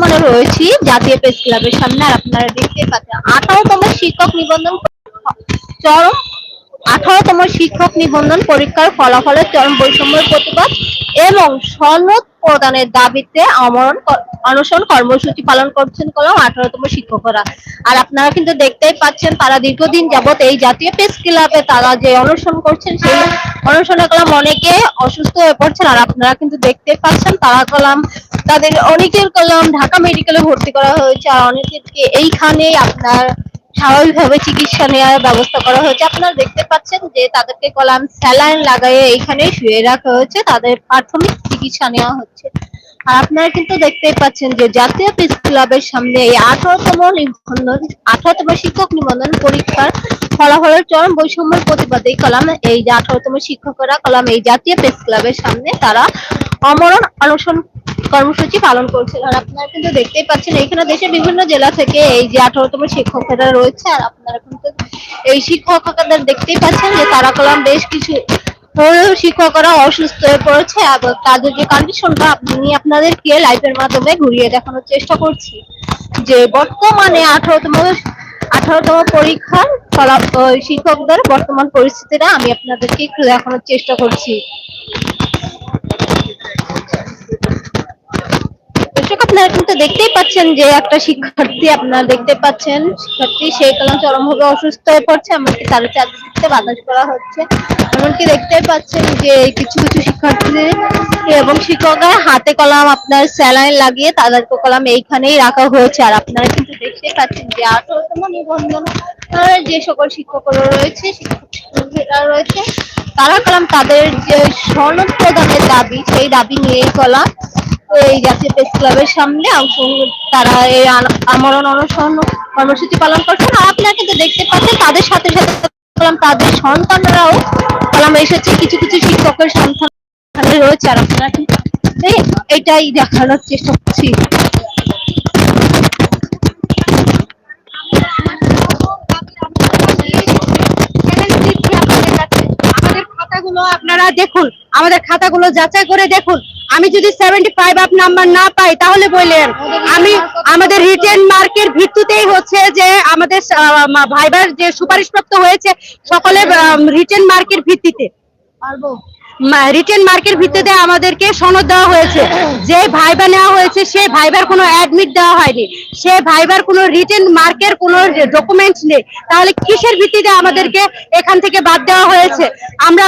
বর্তমানে রয়েছি জাতীয় প্রেস ক্লাবের সামনে, আর আপনারা দেখতে পাচ্ছেন আঠারোতম শিক্ষক নিবন্ধন চরম, আঠারোতম শিক্ষক নিবন্ধন পরীক্ষার ফলাফলের চরম বৈষম্যের প্রতিবাদ এবং সনদ প্রদানের দাবিতে আমরণ অনশন কর্মসূচি পালন করছেন কলম আঠারোতম শিক্ষকরা। আর আপনারা কিন্তু দেখতেই পাচ্ছেন তারা দীর্ঘদিন যাবত এই জাতীয় প্রেস ক্লাবে তারা যে অনশন করছেন সেই অনশনে কলাম অনেকে অসুস্থ হয়ে পড়ছেন, আর আপনারা কিন্তু দেখতে পাচ্ছেন তারা কলাম তাদের অনেকের কলাম ঢাকা মেডিকেলে ভর্তি করা হয়েছে আর অনেকেরকে এইখানে আপনার স্বাভাবিকভাবে চিকিৎসা নেওয়ার ব্যবস্থা করা হয়েছে। আপনারা দেখতে পাচ্ছেন যে তাদেরকে কলাম স্যালাইন লাগাইয়ে এইখানে শুয়ে রাখা হয়েছে। তাদের প্রাথমিক চিকিৎসা নেওয়া হচ্ছে। আর আপনারা কিন্তু দেখতেই পাচ্ছেন যে জাতীয় প্রেস ক্লাবের সামনে এই আঠারোতম নিবন্ধন, আঠারোতম শিক্ষক নিবন্ধন পরীক্ষার ফলাফলের চরম বৈষম্যের প্রতিবাদে কলাম, এই যে আঠারোতম শিক্ষকরা কলাম এই জাতীয় প্রেস ক্লাবের সামনে তারা অমরণ অনশন কর্মসূচি পালন করছেন। আর আপনারা কিন্তু দেখতেই পাচ্ছেন, এখানে দেশের বিভিন্ন জেলা থেকে এই যে আঠারোতম শিক্ষকেরা রয়েছে, আর আপনারা কিন্তু এই শিক্ষকদের দেখতেই পাচ্ছেন যে তারা কলাম বেশ কিছু শিক্ষকরা অসুস্থ হয়ে পড়েছে এবং তাদের যে কন্ডিশনটা আমি আপনাদেরকে লাইভের মাধ্যমে ঘুরিয়ে দেখানোর চেষ্টা করছি যে বর্তমানে আঠারোতম আঠারোতম পরীক্ষার শিক্ষকদের বর্তমান পরিস্থিতিটা আমি আপনাদেরকে একটু দেখানোর চেষ্টা করছি। দর্শক আপনারা কিন্তু দেখতেই পাচ্ছেন যে একটা শিক্ষার্থী আপনারা দেখতে পাচ্ছেন। শিক্ষার্থী, সে কলম চরমভাবে অসুস্থ হয়ে পড়ছে, এমনকি তার চাকরিতে বাতাস করা হচ্ছে। এমনকি দেখতেই পাচ্ছেন যে কিছু কিছু শিক্ষার্থীদের এবং শিক্ষকরা হাতে কলম, আপনার স্যালাইন লাগিয়ে তাদেরকে কলম এইখানেই রাখা হয়েছে। আর আপনারা কিন্তু দেখতেই পাচ্ছেন যে আঠারোতম নিবন্ধন যে সকল শিক্ষকরা রয়েছে শিক্ষক শিক্ষিকারা রয়েছে, তারা কলম তাদের যে সনদ প্রদানের দাবি, সেই দাবি নিয়েই কলম এই গেছে প্রেস ক্লাবের সামনে তারা এই আমরণ অনশন কর্মসূচি পালন করছেন। আর আপনারা কিন্তু দেখতে পাচ্ছেন তাদের সাথে সাথে তাদের সন্তানরাও কলাম এসেছে। কিছু কিছু শিক্ষকের সন্তান রয়েছে আর আপনারা এটাই দেখানোর চেষ্টা করছি আমাদের খাতাগুলো আপনারা দেখুন, আমাদের খাতাগুলো যাচাই করে দেখুন। আমি যদি সেভেন্টি ফাইভ আপ নাম্বার না পাই, তাহলে বললেন, আমি আমাদের রিটেন মার্কের ভিত্তিতেই হচ্ছে যে আমাদের ভাইবার যে সুপারিশপ্রাপ্ত হয়েছে, সকলে রিটেন মার্কের ভিত্তিতে। পারব? রিটেন মার্কের ভিত্তিতে আমাদেরকে সনদ দেওয়া হয়েছে। যে ভাইবা নেওয়া হয়েছে, সে ভাইবার কোনো অ্যাডমিট দেওয়া হয়নি। সে ভাইবার কোনো রিটেন মার্কের কোনো ডকুমেন্টস নেই। তাহলে কিসের ভিত্তিতে আমাদেরকে এখান থেকে বাদ দেওয়া হয়েছে? আমরা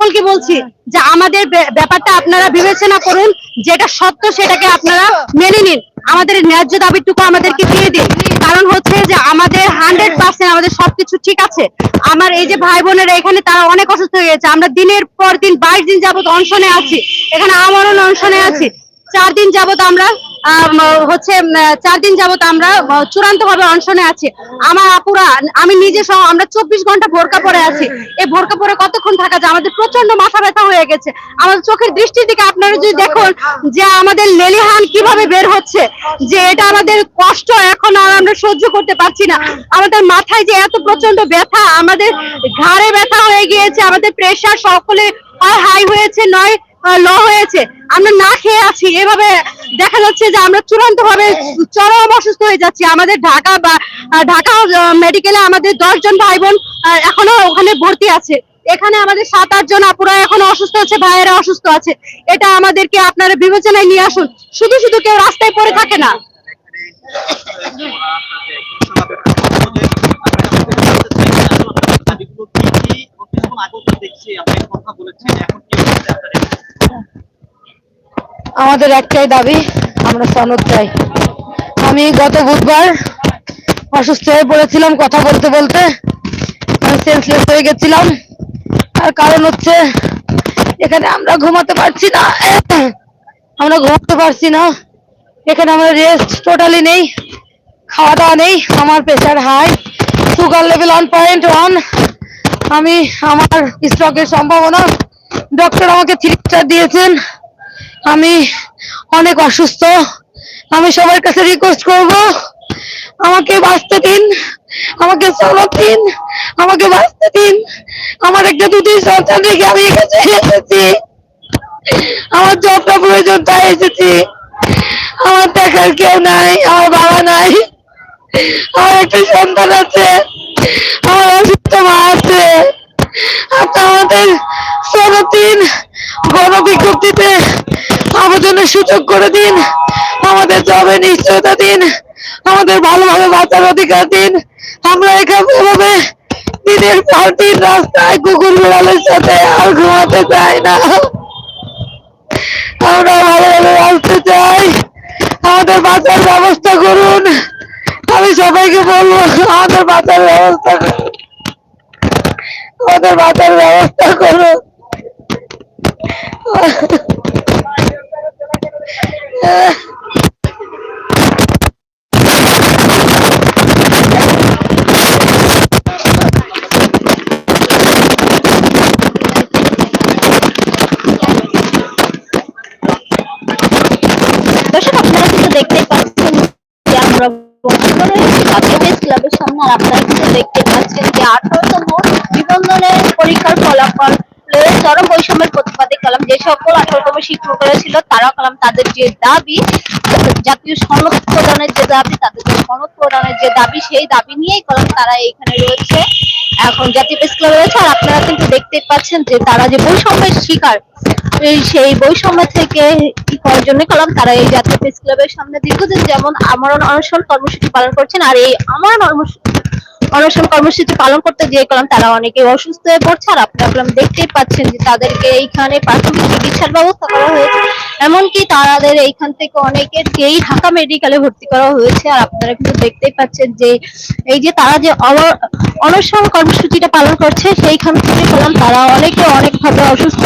সকলকে বলছি যে আমাদের ব্যাপারটা আপনারা বিবেচনা করুন যেটা সত্য সেটাকে আপনারা মেনে নিন। আমাদের ন্যায্য দাবিটুকু আমাদেরকে দিয়ে দিন। কারণ হচ্ছে যে আমাদের হান্ড্রেড পার্সেন্ট আমাদের সবকিছু ঠিক আছে। আমার এই যে ভাই বোনেরা এখানে তারা অনেক অসুস্থ হয়ে গেছে। আমরা দিনের পর দিন বাইশ দিন যাবত অনশনে আছি। এখানে আমারও অনশনে আছি। চার দিন যাবত আমরা আম, হচ্ছে চার দিন যাবত আমরা চূড়ান্ত ভাবে অনশনে আছি। আমার আপুরা, আমি নিজে সহ, আমরা চব্বিশ ঘণ্টা ভোরকা পরে আছি। এই ভোরকা পরে কতক্ষণ থাকা যায়? আমাদের প্রচণ্ড মাথা ব্যথা হয়ে গেছে। আমাদের চোখের দৃষ্টির দিকে আপনারা যদি দেখুন, যে আমাদের লেলিহান কীভাবে বের হচ্ছে, যে এটা আমাদের কষ্ট এখন আর আমরা সহ্য করতে পারছি না। আমাদের মাথায় যে এত প্রচণ্ড ব্যথা, আমাদের ঘাড়ে ব্যথা হয়ে গিয়েছে, আমাদের প্রেশার সকলে হয় হাই হয়েছে, নয় ল হয়েছে। আমরা না খেয়ে আছি। এভাবে দেখা যাচ্ছে যে আমরা চূড়ান্ত ভাবে চরম অসুস্থ হয়ে যাচ্ছি। আমাদের ঢাকা বা ঢাকা মেডিকেলে আমাদের দশ জন ভাই বোন এখনও ওখানে ভর্তি আছে। এখানে আমাদের সাত, আট জন আপুরা এখনও অসুস্থ আছে ভাইয়েরা অসুস্থ আছে। এটা আমাদেরকে আপনারা বিবেচনায় নিয়ে আসুন। শুধু শুধু কেউ রাস্তায় পড়ে থাকে না। আমাদের একটাই দাবি, আমরা সনদ চাই। আমি গত বুধবার অসুস্থ হয়ে পড়েছিলাম কথা বলতে বলতে। আমি সেন্সলেস হয়ে গেছিলাম। আর কারণ হচ্ছে, এখানে আমরা ঘুমাতে পারছি না। আমরা ঘুমাতে পারছি না। এখানে আমরা রেস্ট টোটালি নেই। খাওয়া দাওয়া নেই। আমার pressure high sugar level one point one আমি, আমার স্ট্রোকের সম্ভাবনা। ডক্টর আমাকে থ্রি স্টার দিয়েছেন। আমি অনেক অসুস্থ। আমি সবার কাছে রিকোয়েস্ট করব, আমাকে বাঁচতে দিন, আমাকে সনদ দিন, আমাকে বাঁচতে দিন। আমার একটা দুটি সন্তান রেখে আমি এখানে এসেছি। আমার জবটা প্রয়োজন, তাই এসেছি। আমার দেখার কেউ নাই, আমার বাবা নাই। আমার একটা সন্তান আছে, আমার অসুস্থ মা আছে। আপনি আমাদের ষোলো দিন গণবিজ্ঞপ্তিতে আবেদনের সুযোগ করে দিন। আমাদের জবে নিশ্চয়তা দিন। আমাদের ভালোভাবে বাঁচার অধিকার দিন। আমরা এখানে দিনের পর দিন রাস্তায় কুকুর বিড়ালের সাথে আর ঘুমাতে চাই না। আমরা ভালোভাবে বাঁচতে চাই। আমাদের বাঁচার ব্যবস্থা করুন। আমি সবাইকে বলব, আমাদের বাঁচার ব্যবস্থা করুন। আমাদের বাঁচার ব্যবস্থা করুন দর্শক আপনারা কিন্তু দেখতেই পাচ্ছেন যে আমরা বন্ধনের জাতীয় প্রেস ক্লাবের সামনে আপনারা কিন্তু দেখতে পাচ্ছেন যে আঠারোতম নিবন্ধনের পরীক্ষার ফলাফল চরম কলাম যে সকল আঠারোতম শিক্ষকরা ছিল তারা কলাম তাদের যে দাবি, জাতীয় সনদ প্রদানের যে দাবি, তাদের যে সনদ প্রদানের যে দাবি, সেই দাবি নিয়েই কলাম তারা এখানে রয়েছে। এখন জাতীয় প্রেস ক্লাবে রয়েছে, আর আপনারা কিন্তু দেখতে পাচ্ছেন যে তারা যে বৈষম্যের শিকার সেই বৈষম্য থেকে কি করার জন্য কলাম তারা এই জাতীয় প্রেস ক্লাবের সামনে দীর্ঘদিন যেমন আমরণ অনশন কর্মসূচি পালন করছেন, আর এই আমরণ অনশন কর্মসূচি পালন করতে গিয়ে করলাম তারা অনেকে অসুস্থ হয়ে পড়ছে আর আপনারা দেখতেই পাচ্ছেন যে তাদেরকে এইখানে প্রাথমিক চিকিৎসার ব্যবস্থা করা হয়েছে। এমনকি তাদের এইখান থেকে অনেকেরকেই ঢাকা মেডিকেলে ভর্তি করা হয়েছে, আর আপনারা কিন্তু দেখতেই পাচ্ছেন যে এই যে তারা যে অনশন কর্মসূচিটা পালন করছে, সেইখান থেকে কলাম তারা অনেকে অনেকভাবে অসুস্থ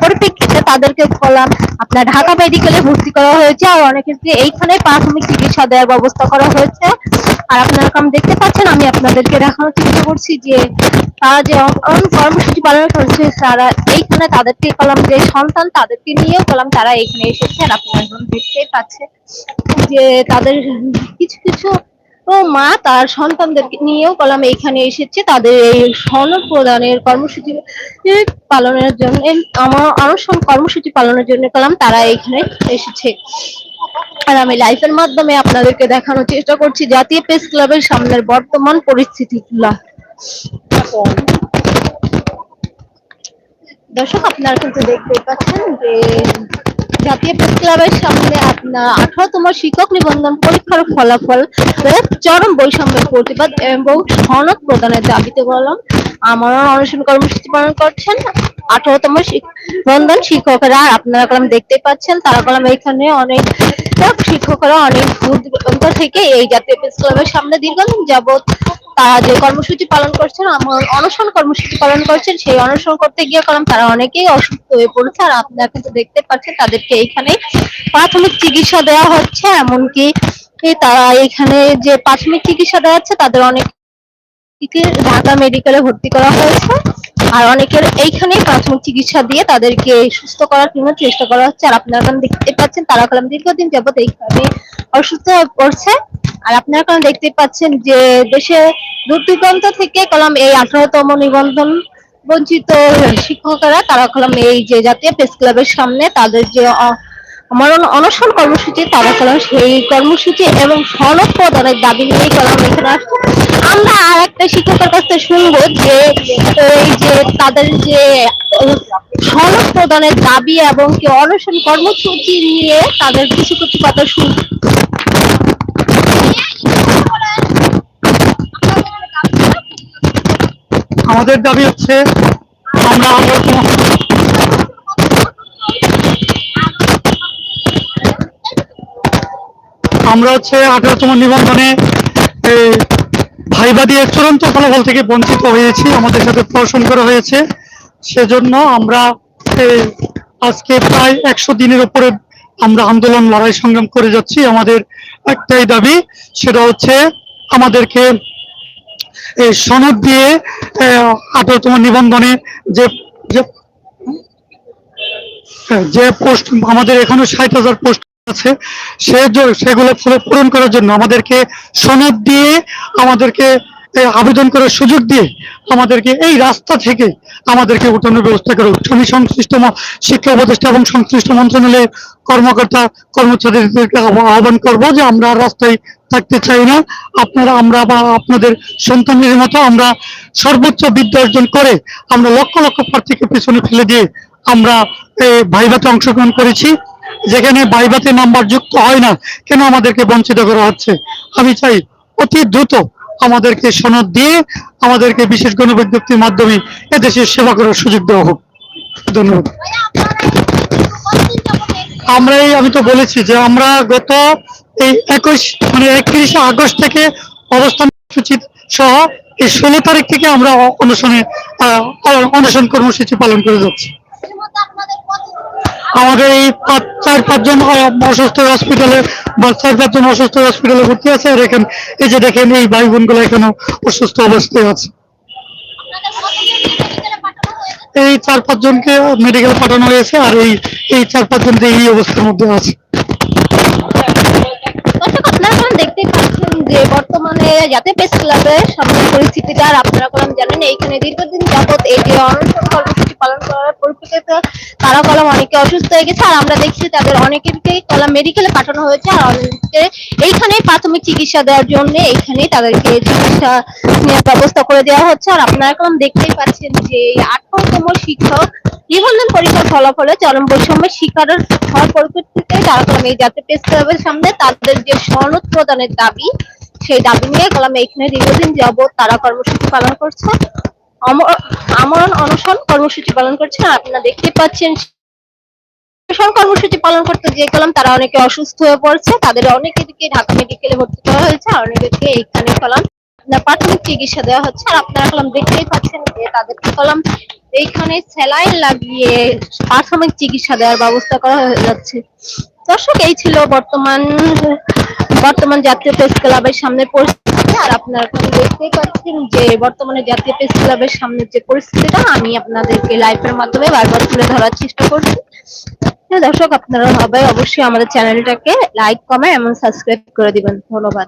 পরিপ্রেক্ষিতে তাদেরকে কলাম আপনার ঢাকা মেডিকেলে ভর্তি করা হয়েছে আর অনেকেরকে এইখানে প্রাথমিক চিকিৎসা দেওয়ার ব্যবস্থা করা হয়েছে। আর আপনারা কম দেখতে পাচ্ছেন, আমি আপনাদেরকে দেখানোর চেষ্টা করছি যে তারা যে কর্মসূচি পালন করছে, তারা এইখানে তাদেরকে কলাম যে সন্তান তাদেরকে নিয়েও কলাম তারা এইখানে এসেছে আর আপনারা দেখতেই পাচ্ছেন যে তাদের কিছু কিছু ও মা তার সন্তানদেরকে নিয়েও কলাম এইখানে এসেছে। তাদের এই সনদ প্রদানের কর্মসূচি পালনের জন্য আমার অনশন কর্মসূচি পালনের জন্য কলাম, তারা এইখানে এসেছে। আর আমি লাইফের মাধ্যমে আপনাদেরকে দেখানোর চেষ্টা করছি, জাতীয় প্রেস ক্লাবের সামনের বর্তমান পরিস্থিতিগুলা দর্শক, আপনারা কিন্তু দেখতে পাচ্ছেন যে জাতীয় প্রেস ক্লাবের সামনে আঠারোতম শিক্ষক নিবন্ধন পরীক্ষার ফলাফল চরম বৈষম্যের প্রতিবাদ এবং সনদ প্রদানের দাবিতে বললাম, আমার অনশন কর্মসূচি পালন করছেন আঠারোতম নিবন্ধন শিক্ষকরা। আপনারা কলম দেখতে পাচ্ছেন, তারা কলম এখানে অনেক শিক্ষকরা অনেক দূর থেকে এই জাতীয় প্রেস ক্লাবের সামনে দীর্ঘদিন যাবত তারা যে কর্মসূচি পালন করছেন অনশন কর্মসূচি পালন করছেন, সেই অনশন করতে গিয়ে কারণ তারা অনেকেই অসুস্থ হয়ে পড়েছে। আর আপনারা কিন্তু দেখতে পাচ্ছেন তাদেরকে এইখানে প্রাথমিক চিকিৎসা দেওয়া হচ্ছে, এমনকি তারা এখানে যে প্রাথমিক চিকিৎসা দেওয়া হচ্ছে, তাদের অনেক ঢাকা মেডিকেলে ভর্তি করা হয়েছে। আর অনেকের এইখানে প্রাথমিক চিকিৎসা দিয়ে তাদেরকে সুস্থ করার জন্য চেষ্টা করা হচ্ছে। আর আপনারা দেখতে পাচ্ছেন, তারা কলম দীর্ঘদিন যাবত এইখানে অসুস্থ হয়ে পড়ছে। আর আপনারা কারণ দেখতে পাচ্ছেন যে দেশে দূর দূরান্ত থেকে কলম এই আঠারোতম নিবন্ধন বঞ্চিত শিক্ষকরা, তারা কলম এই যে জাতীয় প্রেস ক্লাবের সামনে তাদের যে অনশন কর্মসূচি তারা কলম সেই কর্মসূচি এবং সনদ প্রদানের দাবি নিয়েই কলম এখানে আসছে আমরা আর একটা শিক্ষকের কাছ থেকে শুনব যে এই যে তাদের যে সনদ প্রদানের দাবি এবং কি অনশন কর্মসূচি নিয়ে তাদের কিছু কিছু কথা শুনব। আমাদের দাবি হচ্ছে আমরা আমরা হচ্ছে আঠারোতম নিবন্ধনে এই ভাইবা দিয়ে চূড়ান্ত ফলাফল থেকে বঞ্চিত হয়েছি। আমাদের সাথে প্রশ্ন করা হয়েছে। সেজন্য আমরা আজকে প্রায় একশো দিনের উপরে আমরা আন্দোলন লড়াই সংগ্রাম করে যাচ্ছি। আমাদের একটাই দাবি, সেটা হচ্ছে আমাদেরকে এই সনদ দিয়ে আঠারোতম নিবন্ধনে যে, যে- যে পোস্ট আমাদের এখনও ষাট হাজার পোস্ট আছে সে সেগুলো পুরো পূরণ করার জন্য আমাদেরকে সনদ দিয়ে আমাদেরকে আবেদন করার সুযোগ দিয়ে আমাদেরকে এই রাস্তা থেকে আমাদেরকে উঠানোর ব্যবস্থা করুক আমি সংশ্লিষ্ট শিক্ষা উপদেষ্টা এবং সংশ্লিষ্ট মন্ত্রণালয়ের কর্মকর্তা, কর্মচারীদেরকে আহ্বান করব যে আমরা রাস্তায় থাকতে চাই না। আপনারা, আমরা বা আপনাদের সন্তানের মতো আমরা সর্বোচ্চ বিদ্যা অর্জন করে আমরা লক্ষ লক্ষ প্রার্থীকে পেছনে ফেলে দিয়ে আমরা ভাইভাতে অংশগ্রহণ করেছি। যেখানে ভাইভাতে নাম্বার যুক্ত হয় না, কেন আমাদেরকে বঞ্চিত করা হচ্ছে? আমি চাই অতি দ্রুত আমাদেরকে সনদ দিয়ে আমাদেরকে বিশেষ গণবিজ্ঞপ্তির মাধ্যমে এদেশের সেবা করার সুযোগ দেওয়া হোক। ধন্যবাদ। আমরা এই আমি তো বলেছি যে আমরা গত এই একুশ মানে একত্রিশে আগস্ট থেকে অবস্থান সূচি সহ এই ষোলো তারিখ থেকে আমরা অনশনে অনশন কর্মসূচি পালন করে যাচ্ছি। আমাদের এই চার, পাঁচজন অসুস্থ হসপিটালে বা চার, পাঁচজন অসুস্থ হসপিটালে ভর্তি আছে। আর এখানে এই যে দেখেন, এই ভাই বোনগুলো এখনও অসুস্থ অবস্থায় আছে। এই চার, পাঁচজনকে মেডিকেল পাঠানো হয়েছে আর এই এই চার, পাঁচজন এই অবস্থার মধ্যে আছে। দেখতে পাচ্ছেন যে বর্তমানে জাতীয় প্রেস ক্লাবের সামনে পরিস্থিতিটা আর আপনারা কলম জানেন এইখানে দীর্ঘদিন যাবত এই যে অনশন কর্মসূচি পালন করার পরিপ্রেক্ষিতে তারা কলম অনেকে অসুস্থ হয়ে গেছে। আর আমরা দেখছি তাদের অনেকেরকে কলম মেডিকেলে পাঠানো হয়েছে। আর অনেকে এইখানে প্রাথমিক চিকিৎসা দেওয়ার জন্য এইখানেই তাদেরকে চিকিৎসা নেওয়ার ব্যবস্থা করে দেওয়া হচ্ছে। আর আপনারা কলম দেখতেই পাচ্ছেন যে এই আঠারোতম শিক্ষক নিবন্ধন পরীক্ষার ফলাফলে চরম বৈষম্যের শিকার হওয়ার পরিপ্রেক্ষিতে তারা কলম এই জাতীয় প্রেস ক্লাবের সামনে তাদের যে সনদ প্রদানের দাবি সেই দাবি নিয়ে কলম এখানে দীর্ঘদিন যাবত তারা কর্মসূচি পালন করছে। আমরণ অনশন কর্মসূচি পালন করছে। আপনারা দেখতেই পাচ্ছেন কর্মসূচি পালন করতে যে কলম তারা অনেকে অসুস্থ হয়ে পড়ছে। তাদের অনেকেরকে ঢাকা মেডিকেলে ভর্তি করা হয়েছে আর অনেকেরকে এইখানে কলম আপনার প্রাথমিক চিকিৎসা দেওয়া হচ্ছে। আর আপনারা কলম দেখতেই পাচ্ছেন যে তাদেরকে কলম এইখানে স্যালাইন লাগিয়ে প্রাথমিক চিকিৎসা দেওয়ার ব্যবস্থা করা হয়ে যাচ্ছে। দর্শক, এই ছিল বর্তমান বর্তমান জাতীয় প্রেস ক্লাবের সামনে পরিস্থিতি। আর আপনারা দেখতেই পাচ্ছেন যে বর্তমানে জাতীয় প্রেস ক্লাবের সামনে যে পরিস্থিতিটা, আমি আপনাদেরকে লাইভের মাধ্যমে বারবার তুলে ধরার চেষ্টা করছি। দর্শক, আপনারা হবে অবশ্যই আমাদের চ্যানেলটাকে লাইক কমেন্ট এবং সাবস্ক্রাইব করে দিবেন। ধন্যবাদ।